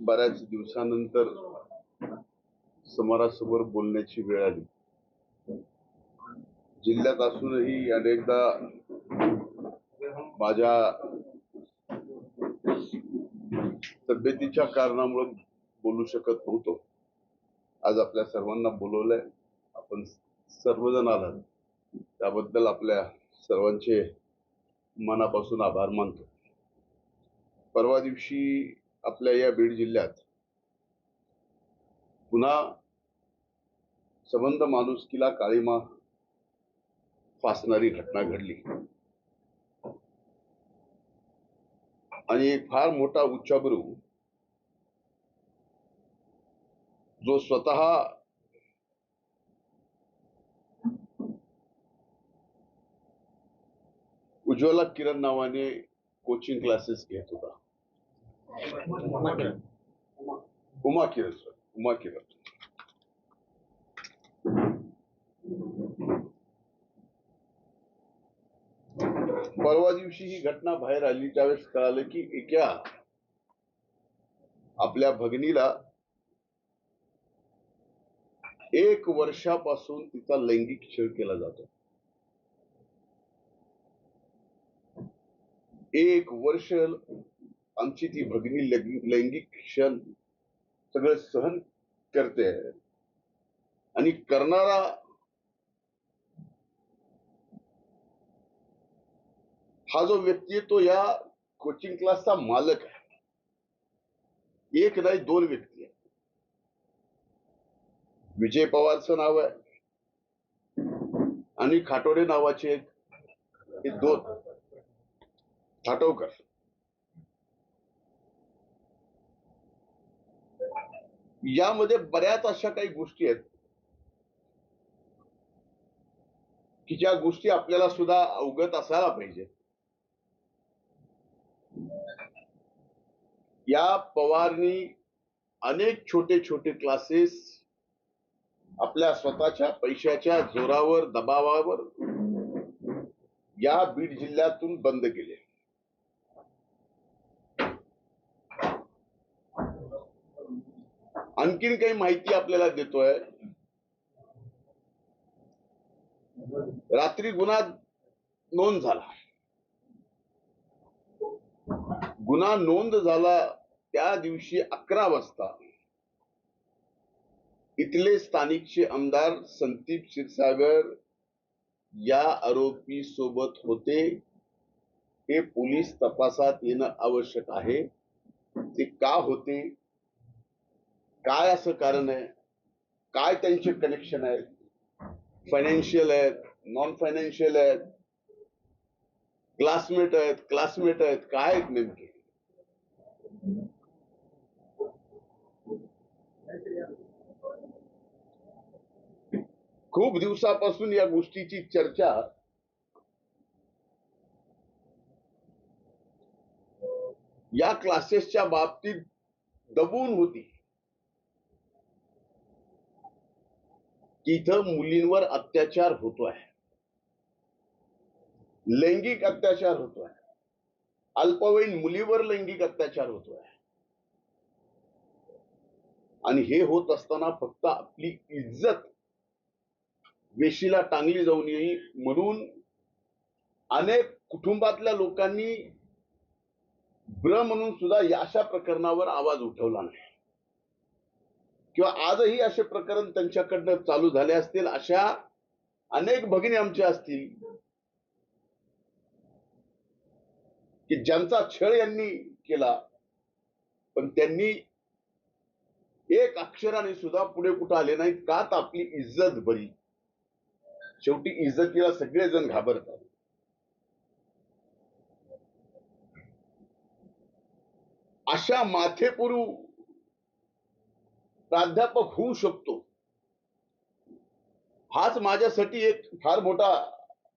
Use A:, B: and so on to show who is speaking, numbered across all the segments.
A: बऱ्याच दिवसानंतर समोरासमोर बोलण्याची वेळ आली. जिल्ह्यात असूनही अनेकदा माझ्या तब्येतीच्या कारणामुळे बोलू शकत नव्हतो. आज आपल्या सर्वांना बोलवलंय. आपण सर्वजण आलात. त्याबद्दल आपल्या सर्वांचे मनापासून आभार मानतो. परवा दिवशी आपल्या या बीड जिल्ह्यात पुन्हा संबंध माणुसकीला काळीमा फासणारी घटना घडली. आणि एक फार मोठा उच्चाभ्रू जो स्वतः उज्ज्वला किरण नावाने कोचिंग क्लासेस घेत होता. उमा किरण परवा दिवशी ही घटना बाहेर आली त्यावेळेस कळालं की एका आपल्या भगिनीला एक वर्षापासून तिचा लैंगिक छळ केला जातो. एक वर्ष आमची ती भगिनी लैंगिक लैंगिक क्षण सगळं सहन करते आणि करणारा हा जो व्यक्ती आहे तो या कोचिंग क्लासचा मालक आहे. एक नाही दोन व्यक्ती आहेत. विजय पवारचं नाव आहे आणि खाटोडे नावाचे एक हे दोन खाटोकर यामध्ये बऱ्याच अशा काही गोष्टी आहेत की ज्या गोष्टी आपल्याला सुद्धा अवगत असायला पाहिजे. या पवारनी अनेक छोटे छोटे क्लासेस आपल्या स्वतःच्या पैशाच्या जोरावर दबावावर या बीड जिल्ह्यातून बंद केले. आणखीन काही माहिती आपल्याला देतोय. रात्री गुन्हा नोंद झाला. गुन्हा नोंद झाला त्या दिवशी अकरा वाजता. इथले स्थानिकचे आमदार संदीप क्षीरसागर या आरोपी सोबत होते. हे पोलीस तपासात येणं आवश्यक आहे. ते का होते? काय असं कारण आहे? काय त्यांचे कनेक्शन आहेत? फायनान्शियल आहेत नॉन फायनान्शियल आहेत? क्लासमेट आहेत क्लासमेट आहेत काय आहेत नेमके? खूप दिवसापासून या गोष्टीची चर्चा या क्लासेसच्या बाबतीत दबून होती. इथं मुलींवर अत्याचार होतोय लैंगिक अत्याचार होतोय अल्पवयीन मुलीवर लैंगिक अत्याचार होतोय आणि हे होत असताना फक्त आपली इज्जत वेशीला टांगली जाऊ नये म्हणून अनेक कुटुंबातल्या लोकांनी ब्र म्हणून सुद्धा या अशा प्रकरणावर आवाज उठवला नाही. किंवा आजही असे प्रकरण त्यांच्याकडनं चालू झाले असतील अशा अनेक भगिनी आमच्या असतील की ज्यांचा छळ यांनी केला पण त्यांनी एक अक्षराने सुद्धा पुढे कुठं आले नाही का आपली इज्जत बरी. शेवटी इज्जतीला सगळेजण घाबरतात. अशा माथेपुरू प्राध्यापक होऊ शकतो. हाच माझ्यासाठी एक फार मोठा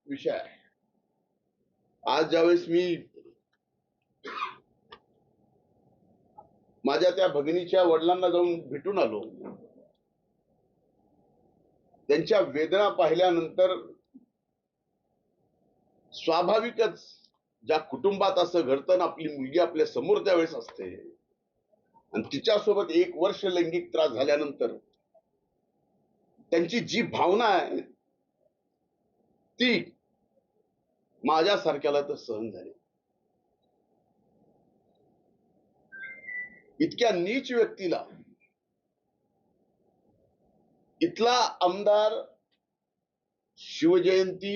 A: विषय आहे. आज ज्यावेळेस मी माझ्या त्या भगिनीच्या वडिलांना जाऊन भेटून आलो त्यांच्या वेदना पाहिल्यानंतर स्वाभाविकच ज्या कुटुंबात असं घडतं ना आपली मुलगी आपल्यासमोर त्यावेळेस असते. आणि तिच्यासोबत एक वर्ष लैंगिक त्रास झाल्यानंतर त्यांची जी भावना आहे ती माझ्यासारख्याला तर सहन झाली. इतक्या नीच व्यक्तीला इथला आमदार शिवजयंती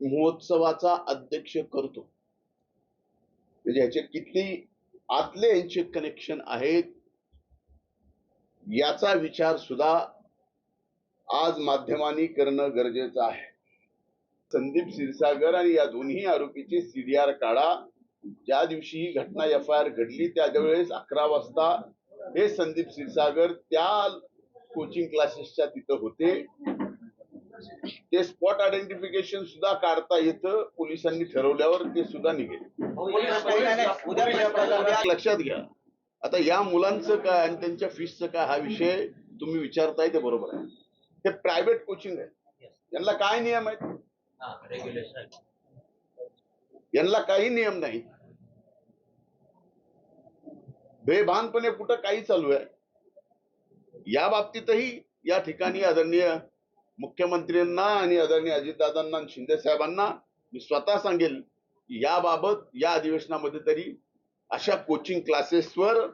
A: महोत्सवाचा अध्यक्ष करतो. म्हणजे ह्याचे किती आतले यांचे कनेक्शन आहेत. याचा विचार सुद्धा आज माध्यमांनी करणं गरजेचं आहे. संदीप क्षीरसागर आणि या दोन्ही आरोपीचे सीडीआर काढा. ज्या दिवशी ही घटना एफ आय आर घडली त्यावेळेस अकरा वाजता हे संदीप क्षीरसागर त्या कोचिंग क्लासेसच्या तिथं होते. ते स्पॉट आयडेंटिफिकेशन सुद्धा काढता येतं. पोलिसांनी ठरवल्यावर ते सुद्धा निघेल.
B: उद्या-
A: लक्षात घ्या. आता या मुलांचं काय आणि त्यांच्या फीसचं काय हा विषय तुम्ही विचारताय ते बरोबर आहे. हे प्रायव्हेट कोचिंग आहे. यांना काय नियम आहेत?
B: हा.
A: यांना काही नियम नाही. बेभानपणे कुठं काही चालू आहे? या बाबतीतही या ठिकाणी आदरणीय मुख्यमंत्र्यांना आणि आदरणीय अजितदादांना आणि शिंदे साहेबांना मी स्वतः सांगेल याबाबत या अधिवेशनामध्ये तरी अशा कोचिंग क्लासेसवर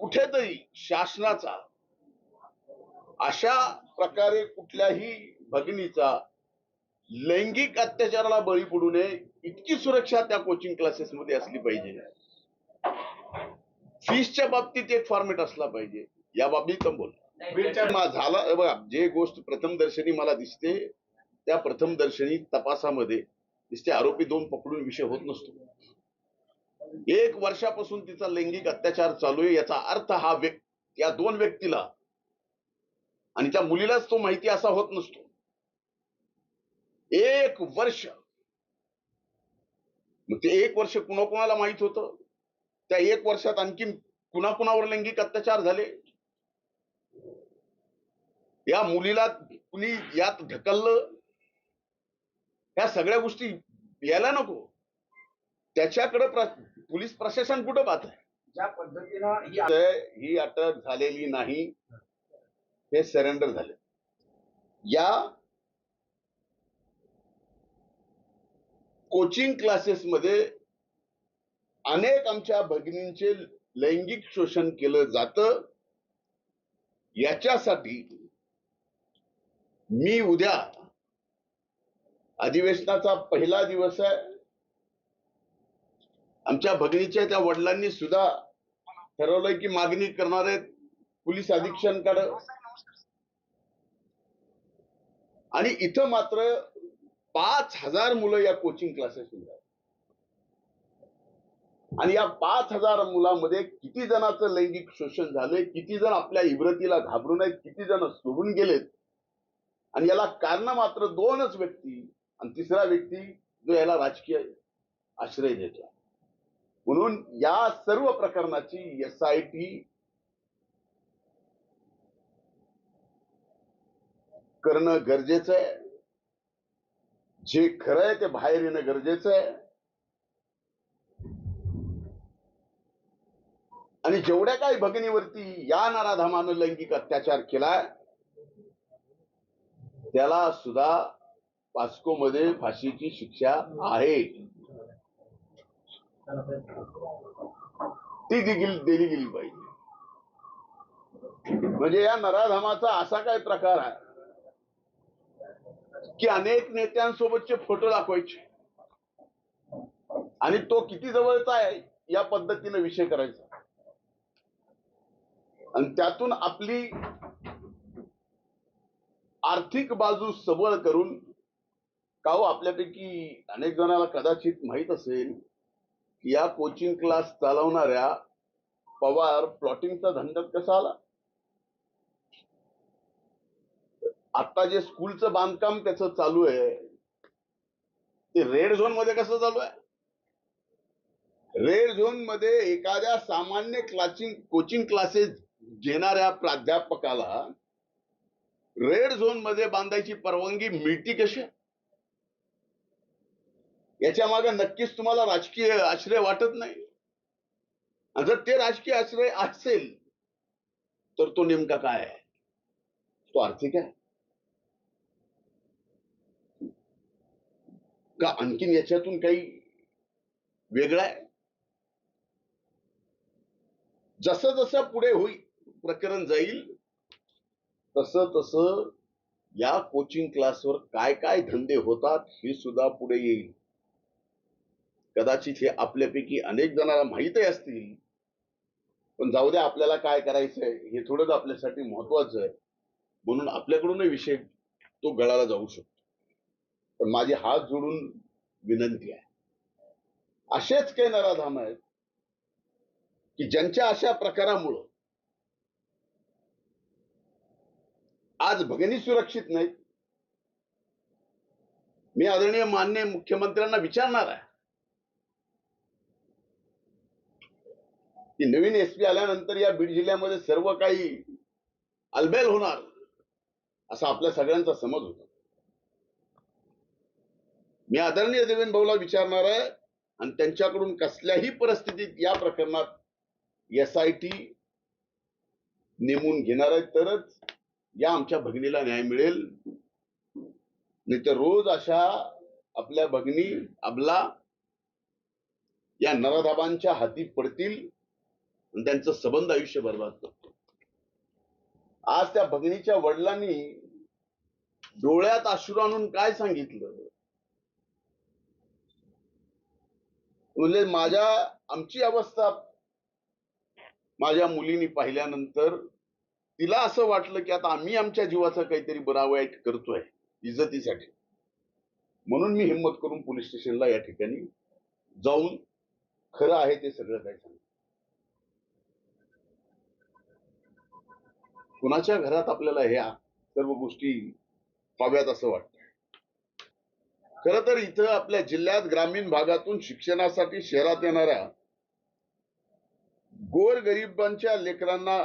A: कुठेतरी शासनाचा अशा प्रकारे कुठल्याही भगिनीचा लैंगिक अत्याचाराला बळी पडू नये इतकी सुरक्षा त्या कोचिंग क्लासेसमध्ये असली पाहिजे. फीसच्या बाबतीत एक फॉर्मेट असला पाहिजे. या बाबतीत बोल झाला बघा जे गोष्ट प्रथम दर्शनी मला दिसते त्या प्रथम दर्शनी तपासामध्ये तिचे आरोपी दोन पकडून विषय होत नसतो. एक वर्षापासून तिचा लैंगिक अत्याचार चालू आहे याचा अर्थ हा व्यक्ती या दोन व्यक्तीला आणि त्या मुलीलाच तो माहिती असा होत नसतो. एक वर्ष. मग ते एक वर्ष कुणाकुणाला माहीत होतं? त्या एक वर्षात आणखीन कुणाकुणावर लैंगिक अत्याचार झाले? या मुलीला कुणी यात ढकललं? ह्या सगळ्या गोष्टी यायला नको. त्याच्याकडे प्र, पोलीस प्रशासन कुठं पाहत आहे?
B: ज्या पद्धतीनं ही
A: ही अटक झालेली नाही. हे सरेंडर झाले. या कोचिंग क्लासेस मध्ये अनेक आमच्या भगिनींचे लैंगिक शोषण केलं जातं. याच्यासाठी मी उद्या अधिवेशनाचा पहिला दिवस आहे. आमच्या भगिनीच्या त्या वडिलांनी सुद्धा ठरवलंय की मागणी करणार आहेत पोलीस अधीक्षकांकडे. आणि इथं मात्र पाच हजार मुलं या कोचिंग क्लासेस आणि या पाच हजार मुलांमध्ये किती जणांचं लैंगिक शोषण झालंय किती जण आपल्या इब्रतीला घाबरून आहेत किती जण सोडून गेलेत. आणि याला कारण मात्र दोनच व्यक्ती आणि तिसरा व्यक्ती जो याला राजकीय आश्रय देतो म्हणून या सर्व प्रकरणाची एस आय टी करणं गरजेचं आहे. जे खरं आहे ते बाहेर येणं गरजेचं आहे. आणि जेवढ्या काही भगिनीवरती या नराधामानं लैंगिक अत्याचार केलाय त्याला सुद्धा पास्को मध्ये फाशीची शिक्षा आहे. ती दिली दिली गेली पाहिजे. म्हणजे या नराधामाचा असा काय प्रकार आहे? की अनेक नेत्यांसोबतचे फोटो दाखवायचे. आणि तो किती जवळचा आहे या पद्धतीने विषय करायचा. आणि त्यातून आपली आर्थिक बाजू सबळ करून का हो आपल्यापैकी अनेक जणांना कदाचित माहीत असेल की या कोचिंग क्लास चालवणाऱ्या पवार प्लॉटिंगचा धंद्यात कसा आला? आता जे स्कूलचं बांधकाम त्याचं चालू आहे ते रेड झोनमध्ये कसं चालू आहे? रेड झोनमध्ये एखाद्या सामान्य क्लासिंग कोचिंग क्लासेस घेणाऱ्या प्राध्यापकाला रेड झोनमध्ये बांधायची परवानगी मिळती कशी? याच्या मागे नक्कीच तुम्हाला राजकीय आश्रय वाटत नाही. जर ते राजकीय आश्रय असेल तर तो नेमका काय आहे? तो आर्थिक आहे. का आणखीन याच्यातून काही वेगळं आहे? जसं जसं पुढे होईल प्रकरण जाईल तस तस या कोचिंग क्लासवर काय काय धंदे होतात हे सुद्धा पुढे येईल. कदाचित हे आपल्यापैकी अनेक जणांना माहीतही असतील. पण जाऊ द्या आपल्याला काय करायचंय हे थोडंच आपल्यासाठी महत्वाचं आहे. म्हणून आपल्याकडूनही विषय तो गळाला जाऊ शकतो. पण माझी हात जोडून विनंती आहे. असेच काही नराधाम आहेत की ज्यांच्या अशा प्रकारामुळं आज भगिनी सुरक्षित नाहीत. मी आदरणीय मान्य मुख्यमंत्र्यांना विचारणार आहे. की नवीन एसपी आल्यानंतर या बीड जिल्ह्यामध्ये सर्व काही अलबेल होणार असा आपल्या सगळ्यांचा समज होता. मी आदरणीय देवेंद्र भाऊला विचारणार आहे आणि त्यांच्याकडून कसल्याही परिस्थितीत या प्रकरणात एस आय टी नेमून घेणार आहे तरच या आमच्या भगिनीला न्याय मिळेल. नाही तर रोज अशा आपल्या भगिनी अबला या नराधाबांच्या हाती पडतील. आणि त्यांचं संबंध आयुष्य बर्बाद करतो. आज त्या भगिनीच्या वडिलांनी डोळ्यात अश्रू आणून काय सांगितलं? म्हणजे माझ्या आमची अवस्था माझ्या मुलीनी पाहिल्यानंतर तिला असं वाटलं की आता आम्ही आमच्या जीवाचा काहीतरी बरा वाईट करतोय इज्जतीसाठी. म्हणून मी हिंमत करून पोलीस स्टेशनला या ठिकाणी जाऊन खरं आहे ते सगळं काय सांग कुणाच्या घरात आपल्याला ह्या सर्व गोष्टी हव्यात असं वाटतं खर तर इथं आपल्या जिल्ह्यात ग्रामीण भागातून शिक्षणासाठी शहरात येणाऱ्या गोर गरिबांच्या लेकरांना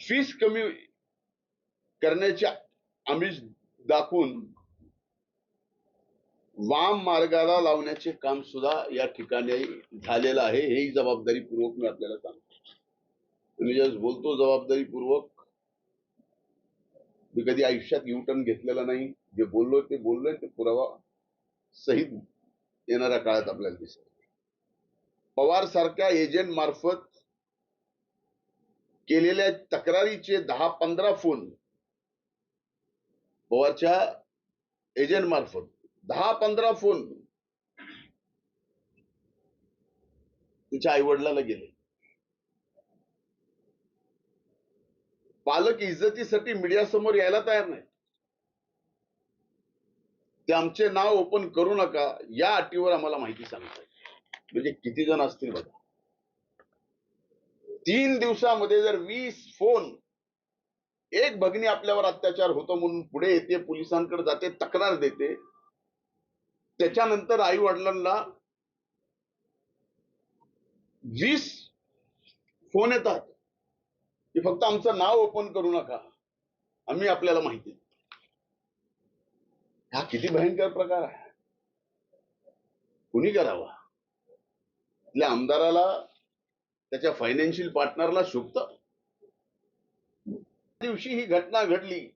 A: फीस कमी करण्याचे आमिष दाखवून वाम मार्गाला लावण्याचे काम सुद्धा या ठिकाणी झालेलं आहे. हेही जबाबदारीपूर्वक मी आपल्याला सांगतो. मी जस बोलतो जबाबदारीपूर्वक. मी कधी आयुष्यात युटर्न घेतलेला नाही. जे बोललोय ते बोललोय ते पुरावा सहित येणाऱ्या काळात आपल्याला दिसत पवार सारख्या एजंट मार्फत केलेल्या तक्रारीचे दहा पंधरा फोन पवारच्या एजंट मार्फत दहा पंधरा फोन तिच्या आई वडिलाला गेले. पालक इज्जतीसाठी मीडिया समोर यायला तयार नाही ते आमचे नाव ओपन करू नका या अटीवर आम्हाला माहिती सांगताय म्हणजे किती जण असतील बघा. तीन दिवसामध्ये जर वीस फोन एक भगिनी आपल्यावर अत्याचार होतो म्हणून पुढे येते पोलिसांकडे जाते तक्रार देते त्याच्यानंतर आई वडिलांना वीस फोन येतात की फक्त आमचं नाव ओपन करू नका. आम्ही आपल्याला माहिती हा किती भयंकर प्रकार आहे. कुणी करावा? आपल्या आमदाराला त्याच्या फायनान्शियल पार्टनरला शुभत? दिवशी ही घटना घडली.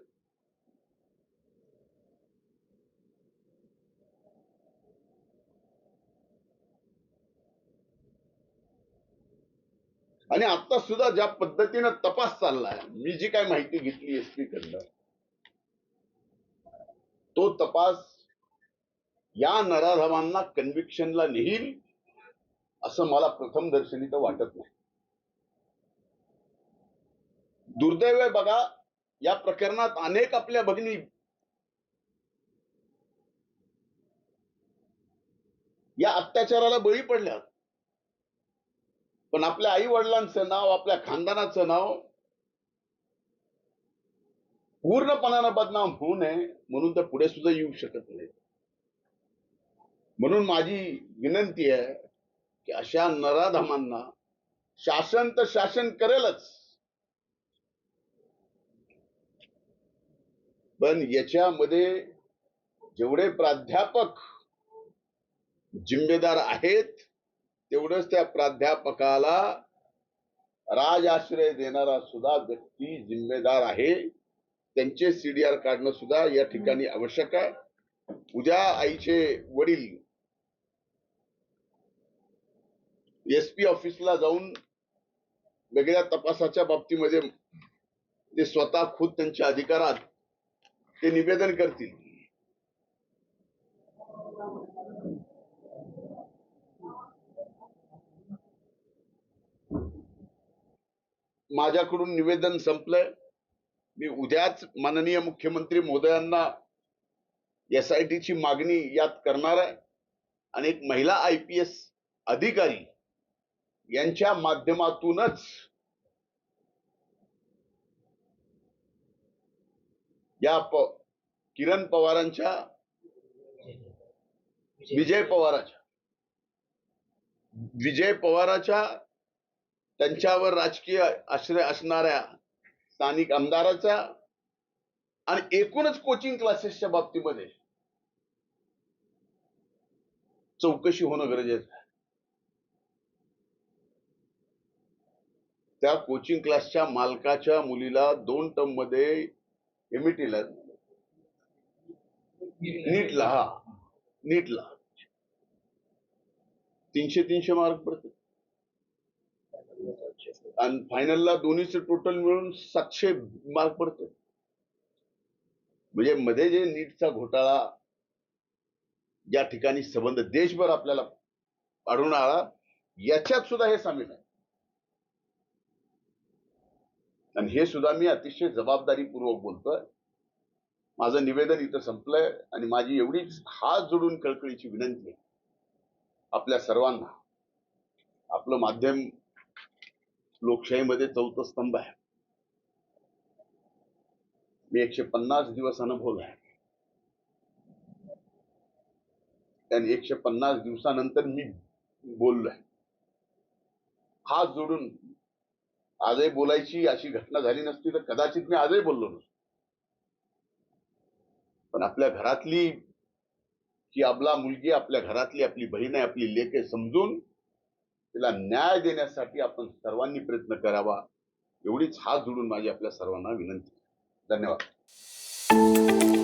A: आणि आता सुद्धा ज्या पद्धतीनं तपास चाललाय मी जी काय माहिती घेतली एसपी कडनं तो तपास या नराधमांना कन्व्हिक्शनला नेईल असं मला प्रथम दर्शनी तर वाटत नाही. दुर्दैव बघा या प्रकरणात अनेक आपल्या भगिनी या अत्याचाराला बळी पडल्यात. पण आपल्या आई वडिलांचं नाव आपल्या खानदानाचं नाव पूर्णपणानं बदनाम होऊ नये म्हणून तर पुढे सुद्धा येऊ शकत नाही. म्हणून माझी विनंती आहे की अशा नराधमांना शासन तर शासन करेलच. पण याच्यामध्ये जेवढे प्राध्यापक जिम्मेदार आहेत तेवढंच त्या प्राध्यापकाला राजआश्रय देणारा सुद्धा व्यक्ती जिम्मेदार आहे. त्यांचे सीडीआर काढणं सुद्धा या ठिकाणी आवश्यक आहे. उद्या आईचे वडील एसपी ऑफिसला जाऊन वेगळ्या तपासाच्या बाबतीमध्ये ते स्वतः खुद त्यांच्या अधिकारात ते निवेदन करतील. माझ्याकडून निवेदन संपलंय. मी उद्याच माननीय मुख्यमंत्री महोदयांना एस आय टीची मागणी यात करणार आहे. आणि एक महिला आय पी एस अधिकारी यांच्या माध्यमातूनच या प किरण पवारांच्या विजय पवाराच्या विजय पवाराच्या त्यांच्यावर राजकीय आश्रय असणाऱ्या स्थानिक आमदाराचा आणि एकूणच कोचिंग क्लासेसच्या बाबतीमध्ये चौकशी होणं गरजेचं आहे. त्या कोचिंग क्लासच्या मालकाच्या मुलीला दोन टर्ममध्ये एमईटीला नीटला हा नीटला तीनशे तीनशे मार्क पडतात आणि फायनलला दोन्हीचे टोटल मिळून सातशे मार्क पडते म्हणजे मध्ये जे नीटचा घोटाळा या ठिकाणी संबंध देशभर आपल्याला आढळून आला याच्यात सुद्धा हे सामील आहे. आणि हे सुद्धा मी अतिशय जबाबदारीपूर्वक बोलतोय. माझं निवेदन इथं संपलंय आणि माझी एवढीच हात जोडून कळकळीची विनंती आहे. आपल्या सर्वांना आपलं माध्यम लोकशाहीमध्ये चौथा स्तंभ आहे. मी एकशे पन्नास दिवस आहे आणि एकशे पन्नास दिवसानंतर मी बोललोय. हात जोडून आजही बोलायची अशी घटना झाली नसती तर कदाचित मी आजही बोललो नसतो. पण आपल्या घरातली की आपला मुलगी आपल्या घरातली आपली बहीण आहे आपली लेख आहे समजून तिला न्याय देण्यासाठी आपण सर्वांनी प्रयत्न करावा. एवढीच हात जोडून माझी आपल्या सर्वांना विनंती. धन्यवाद.